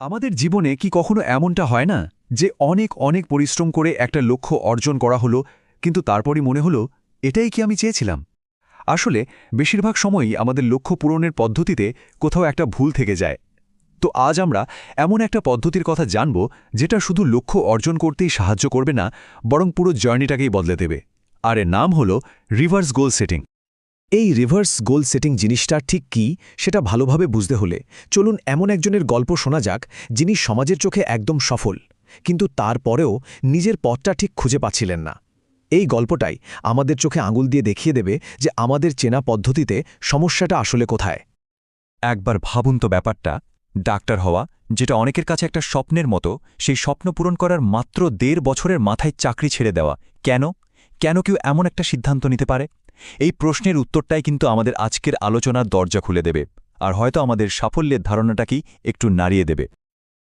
আমাদের জীবনে কি কখনো এমনটা হয় না যে অনেক অনেক পরিশ্রম করে একটা লক্ষ্য অর্জন করা হলো, কিন্তু তারপরই মনে হলো, এটাই কি আমি চেয়েছিলাম? আসলে, বেশিরভাগ সময়ই আমাদের লক্ষ্য পূরণের পদ্ধতিতে কোথাও একটা ভুল থেকে যায়। তো আজ আমরা এমন একটা পদ্ধতির কথা জানব, যেটা শুধু লক্ষ্য অর্জন করতেই সাহায্য করবে না, বরং পুরো জার্নিটাকেই বদলে দেবে। আর এর নাম হল রিভার্স গোল সেটিং। এই রিভার্স গোল সেটিং জিনিসটা ঠিক কি সেটা ভালোভাবে বুঝতে হলে চলুন এমন একজনের গল্প শোনা যাক যিনি সমাজের চোখে একদম সফল, কিন্তু তারপরেও নিজের পথটা ঠিক খুঁজে পাচ্ছিলেন না। এই গল্পটাই আমাদের চোখে আঙুল দিয়ে দেখিয়ে দেবে যে আমাদের চেনা পদ্ধতিতে সমস্যাটা আসলে কোথায়। একবার ভাবুন তো ব্যাপারটা, ডাক্তার হওয়া, যেটা অনেকের কাছে একটা স্বপ্নের মতো, সেই স্বপ্ন পূরণ করার মাত্র দেড় বছরের মাথায় চাকরি ছেড়ে দেওয়া। কেন? কেন কেউ এমন একটা সিদ্ধান্ত নিতে পারে? এই প্রশ্নের উত্তরটাই কিন্তু আমাদের আজকের আলোচনার দরজা খুলে দেবে, আর হয়তো আমাদের সাফল্যের ধারণাটাকেই একটু নাড়িয়ে দেবে।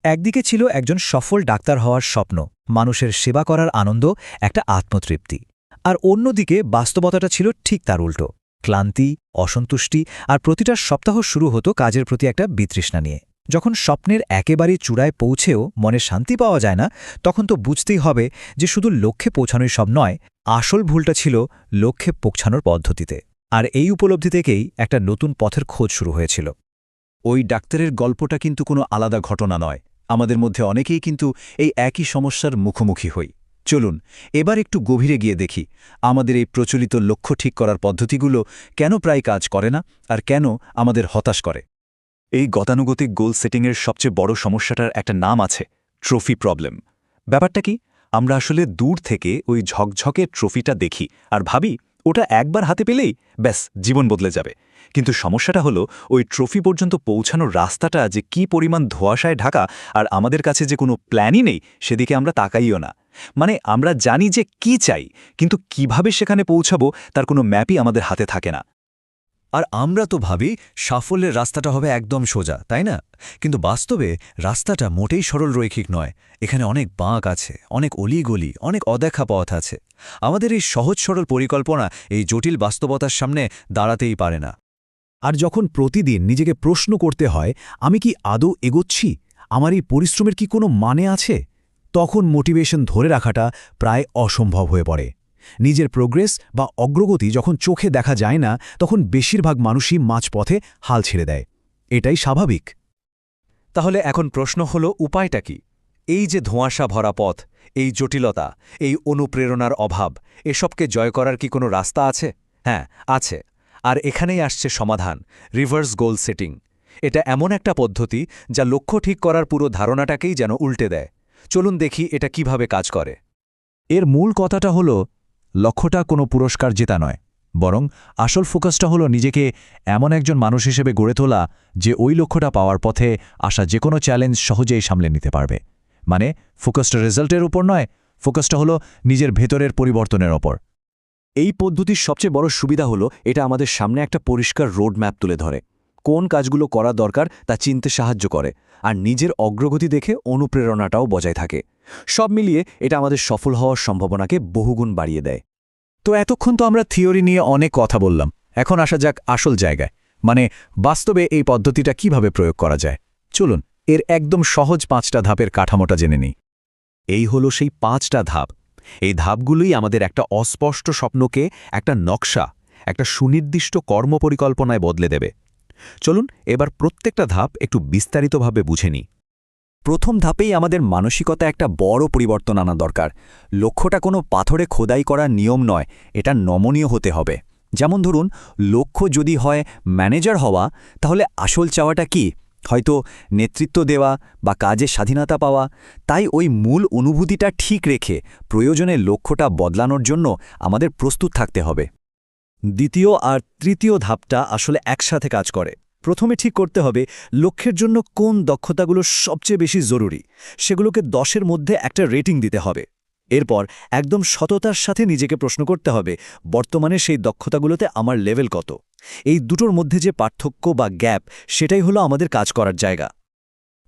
একদিকে ছিল একজন সফল ডাক্তার হওয়ার স্বপ্ন, মানুষের সেবা করার আনন্দ, একটা আত্মতৃপ্তি। আর অন্যদিকে বাস্তবতাটা ছিল ঠিক তার উল্টো, ক্লান্তি, অসন্তুষ্টি আর প্রতিটা সপ্তাহ শুরু হতো কাজের প্রতি একটা বিতৃষ্ণা নিয়ে। যখন স্বপ্নের একেবারেই চূড়ায় পৌঁছেও মনে শান্তি পাওয়া যায় না, তখন তো বুঝতেই হবে যে শুধু লক্ষ্যে পৌঁছানোই সব নয়, আসল ভুলটা ছিল লক্ষ্যে পৌঁছানোর পদ্ধতিতে। আর এই উপলব্ধি থেকেই একটা নতুন পথের খোঁজ শুরু হয়েছিল। ওই ডাক্তারের গল্পটা কিন্তু কোনো আলাদা ঘটনা নয়। আমাদের মধ্যে অনেকেই কিন্তু এই একই সমস্যার মুখোমুখি হই। চলুন, এবার একটু গভীরে গিয়ে দেখি, আমাদের এই প্রচলিত লক্ষ্য ঠিক করার পদ্ধতিগুলো কেন প্রায় কাজ করে না, আর কেন আমাদের হতাশ করে? এই গতানুগতিক গোল সেটিংয়ের সবচেয়ে বড় সমস্যাটার একটা নাম আছে ট্রফি প্রবলেম ব্যাপারটা কি? আমরা আসলে দূর থেকে ওই ঝকঝকে ট্রফিটা দেখি আর ভাবি, ওটা একবার হাতে পেলেই ব্যাস, জীবন বদলে যাবে। কিন্তু সমস্যাটা হলো, ওই ট্রফি পর্যন্ত পৌঁছানোর রাস্তাটা যে কি পরিমাণ ধোয়াশায় ঢাকা আর আমাদের কাছে যে কোনো প্ল্যানই নেই, সেদিকে আমরা তাকাইও না। মানে আমরা জানি যে কি চাই, কিন্তু কীভাবে সেখানে পৌঁছাবো, তার কোনো ম্যাপই আমাদের হাতে থাকে না। আর আমরা তো ভাবি সাফল্যের রাস্তাটা হবে একদম সোজা, তাই না? কিন্তু বাস্তবে রাস্তাটা মোটেই সরল রৈখিক নয়। এখানে অনেক বাঁক আছে, অনেক অলিগলি, অনেক অদেখা পথ আছে। আমাদের এই সহজ সরল পরিকল্পনা এই জটিল বাস্তবতার সামনে দাঁড়াতেই পারে না। আর যখন প্রতিদিন নিজেকে প্রশ্ন করতে হয়, আমি কি আদৌ এগোচ্ছি? আমার এই পরিশ্রমের কি কোনো মানে আছে? তখন মোটিভেশন ধরে রাখাটা প্রায় অসম্ভব হয়ে পড়ে। নিজের প্রোগ্রেস বা অগ্রগতি যখন চোখে দেখা যায় না, তখন বেশিরভাগ মানুষই মাঝপথে হাল ছেড়ে দেয়। এটাই স্বাভাবিক। তাহলে এখন প্রশ্ন হল, উপায়টা কি? এই যে ধোঁয়াশা ভরা পথ, এই জটিলতা, এই অনুপ্রেরণার অভাব, এসবকে জয় করার কি কোনো রাস্তা আছে? হ্যাঁ আছে। আর এখানেই আসছে সমাধান রিভার্স গোল সেটিং এটা এমন একটা পদ্ধতি যা লক্ষ্য ঠিক করার পুরো ধারণাটাকেই যেন উল্টে দেয়। চলুন দেখি এটা কীভাবে কাজ করে। এর মূল কথাটা হলো লক্ষ্যটা কোনো পুরস্কার জেতা নয়, বরং আসল ফোকাসটা হলো নিজেকে এমন একজন মানুষ হিসেবে গড়ে তোলা যে ওই লক্ষ্যটা পাওয়ার পথে আসা যে কোনো চ্যালেঞ্জ সহজেই সামলে নিতে পারবে। মানে ফোকাসটা রেজাল্টের উপর নয়, ফোকাসটা হলো নিজের ভেতরের পরিবর্তনের ওপর। এই পদ্ধতির সবচেয়ে বড় সুবিধা হলো এটা আমাদের সামনে একটা পরিষ্কার রোড ম্যাপ তুলে ধরে। কোন কাজগুলো করা দরকার তা চিনতে সাহায্য করে, আর নিজের অগ্রগতি দেখে অনুপ্রেরণাটাও বজায় থাকে। সব মিলিয়ে এটা আমাদের সফল হওয়ার সম্ভাবনাকে বহুগুণ বাড়িয়ে দেয়। তো এতক্ষণ তো আমরা থিওরি নিয়ে অনেক কথা বললাম। এখন আসা যাক আসল জায়গায়। মানে বাস্তবে এই পদ্ধতিটা কীভাবে প্রয়োগ করা যায়? চলুন, এর একদম সহজ পাঁচটা ধাপের কাঠামোটা জেনে নিই। এই হলো সেই পাঁচটা ধাপ। এই ধাপগুলোই আমাদের একটা অস্পষ্ট স্বপ্নকে একটা নকশা, একটা সুনির্দিষ্ট কর্মপরিকল্পনায় বদলে দেবে। চলুন, এবার প্রত্যেকটা ধাপ একটু বিস্তারিতভাবে বুঝে নিই। প্রথম ধাপেই আমাদের মানসিকতা একটা বড় পরিবর্তন আনা দরকার। লক্ষ্যটা কোনো পাথরে খোদাই করা নিয়ম নয়, এটা নমনীয় হতে হবে। যেমন ধরুন, লক্ষ্য যদি হয় ম্যানেজার হওয়া, তাহলে আসল চাওয়াটা কি? হয়তো নেতৃত্ব দেওয়া বা কাজে স্বাধীনতা পাওয়া। তাই ওই মূল অনুভূতিটা ঠিক রেখে প্রয়োজনে লক্ষ্যটা বদলানোর জন্য আমাদের প্রস্তুত থাকতে হবে। দ্বিতীয় আর তৃতীয় ধাপটা আসলে একসাথে কাজ করে। প্রথমে ঠিক করতে হবে লক্ষ্যের জন্য কোন দক্ষতাগুলো সবচেয়ে বেশি জরুরি। সেগুলোকে দশের মধ্যে একটা রেটিং দিতে হবে। এরপর একদম সততার সাথে নিজেকে প্রশ্ন করতে হবে, বর্তমানে সেই দক্ষতাগুলোতে আমার লেভেল কত? এই দুটোর মধ্যে যে পার্থক্য বা গ্যাপ সেটাই হলো আমাদের কাজ করার জায়গা।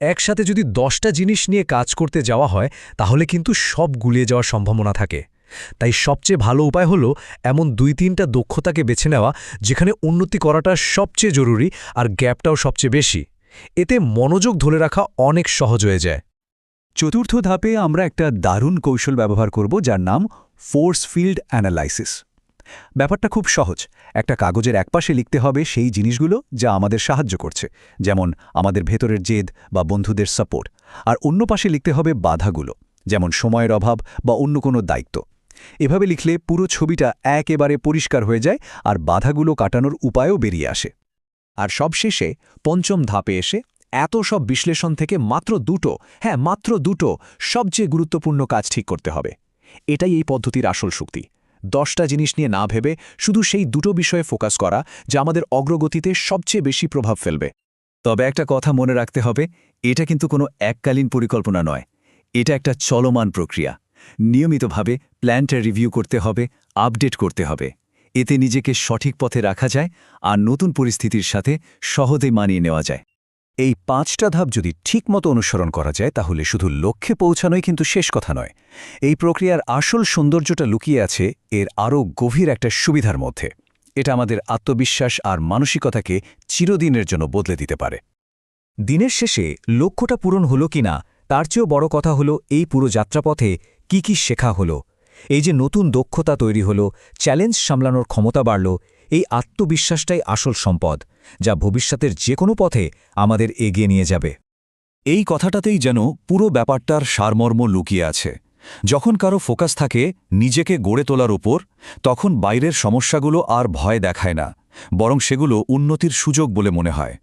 একসাথে যদি দশটা জিনিস নিয়ে কাজ করতে যাওয়া হয়, তাহলে কিন্তু সব গুলিয়ে যাওয়ার সম্ভাবনা থাকে। তাই সবচেয়ে ভালো উপায় হলো এমন দুই তিনটা দক্ষতাকে বেছে নেওয়া, যেখানে উন্নতি করাটা সবচেয়ে জরুরি আর গ্যাপটাও সবচেয়ে বেশি। এতে মনোযোগ ধরে রাখা অনেক সহজ হয়ে যায়। চতুর্থ ধাপে আমরা একটা দারুণ কৌশল ব্যবহার করব যার নাম ফোর্স ফিল্ড অ্যানালাইসিস ব্যাপারটা খুব সহজ। একটা কাগজের একপাশে লিখতে হবে সেই জিনিসগুলো যা আমাদের সাহায্য করছে, যেমন আমাদের ভেতরের জেদ বা বন্ধুদের সাপোর্ট আর অন্য পাশে লিখতে হবে বাধাগুলো, যেমন সময়ের অভাব বা অন্য কোনো দায়িত্ব। এভাবে লিখলে পুরো ছবিটা একেবারে পরিষ্কার হয়ে যায় আর বাধাগুলো কাটানোর উপায়ও বেরিয়ে আসে। আর সবশেষে পঞ্চম ধাপে এসে এত সব বিশ্লেষণ থেকে মাত্র দুটো হ্যাঁ মাত্র দুটো সবচেয়ে গুরুত্বপূর্ণ কাজ ঠিক করতে হবে। এটাই এই পদ্ধতির আসল শক্তি। দশটা জিনিস নিয়ে না ভেবে শুধু সেই দুটো বিষয়ে ফোকাস করা যা আমাদের অগ্রগতিতে সবচেয়ে বেশি প্রভাব ফেলবে। তবে একটা কথা মনে রাখতে হবে, এটা কিন্তু কোনো এককালীন পরিকল্পনা নয়। এটা একটা চলমান প্রক্রিয়া। নিয়মিতভাবে প্ল্যানটা রিভিউ করতে হবে, আপডেট করতে হবে। এতে নিজেকে সঠিক পথে রাখা যায় আর নতুন পরিস্থিতির সাথে সহজে মানিয়ে নেওয়া যায়। এই পাঁচটা ধাপ যদি ঠিকমতো অনুসরণ করা যায়, তাহলে শুধু লক্ষ্যে পৌঁছানোই কিন্তু শেষ কথা নয়। এই প্রক্রিয়ার আসল সৌন্দর্যটা লুকিয়ে আছে এর আরও গভীর একটা সুবিধার মধ্যে। এটা আমাদের আত্মবিশ্বাস আর মানসিকতাকে চিরদিনের জন্য বদলে দিতে পারে। দিনের শেষে লক্ষ্যটা পূরণ হলো কিনা, তার চেয়েও বড় কথা হলো এই পুরো যাত্রাপথে কি কি শেখা হলো? এই যে নতুন দক্ষতা তৈরি হলো, চ্যালেঞ্জ সামলানোর ক্ষমতা বাড়ল, এই আত্মবিশ্বাসটাই আসল সম্পদ, যা ভবিষ্যতের যে কোনো পথে আমাদের এগিয়ে নিয়ে যাবে। এই কথাটাতেই যেন পুরো ব্যাপারটার সারমর্ম লুকিয়ে আছে। যখন কারও ফোকাস থাকে নিজেকে গড়ে তোলার উপর তখন বাইরের সমস্যাগুলো আর ভয় দেখায় না, বরং সেগুলো উন্নতির সুযোগ বলে মনে হয়।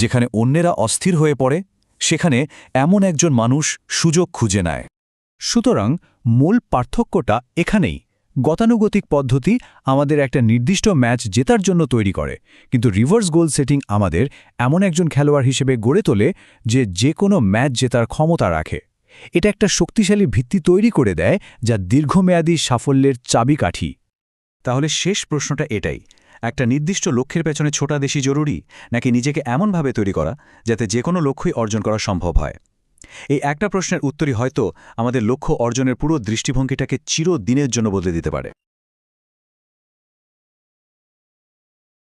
যেখানে অন্যেরা অস্থির হয়ে পড়ে, সেখানে এমন একজন মানুষ সুযোগ খুঁজে নেয়। সুতরাং মূল পার্থক্যটা এখানেই। গতানুগতিক পদ্ধতি আমাদের একটা নির্দিষ্ট ম্যাচ জেতার জন্য তৈরি করে, কিন্তু রিভার্স গোল সেটিং আমাদের এমন একজন খেলোয়াড় হিসেবে গড়ে তোলে যে যে কোনো ম্যাচ জেতার ক্ষমতা রাখে। এটা একটা শক্তিশালী ভিত্তি তৈরি করে দেয় যা দীর্ঘমেয়াদী সাফল্যের চাবিকাঠি। তাহলে শেষ প্রশ্নটা এটাই, একটা নির্দিষ্ট লক্ষ্যের পেছনে ছোটা দেশি জরুরি, নাকি নিজেকে এমনভাবে তৈরি করা যাতে যে কোনো লক্ষ্যই অর্জন করা সম্ভব হয়? এই একটা প্রশ্নের উত্তরই হয়তো আমাদের লক্ষ্য অর্জনের পুরো দৃষ্টিভঙ্গিটাকে চিরদিনের জন্য বদলে দিতে পারে।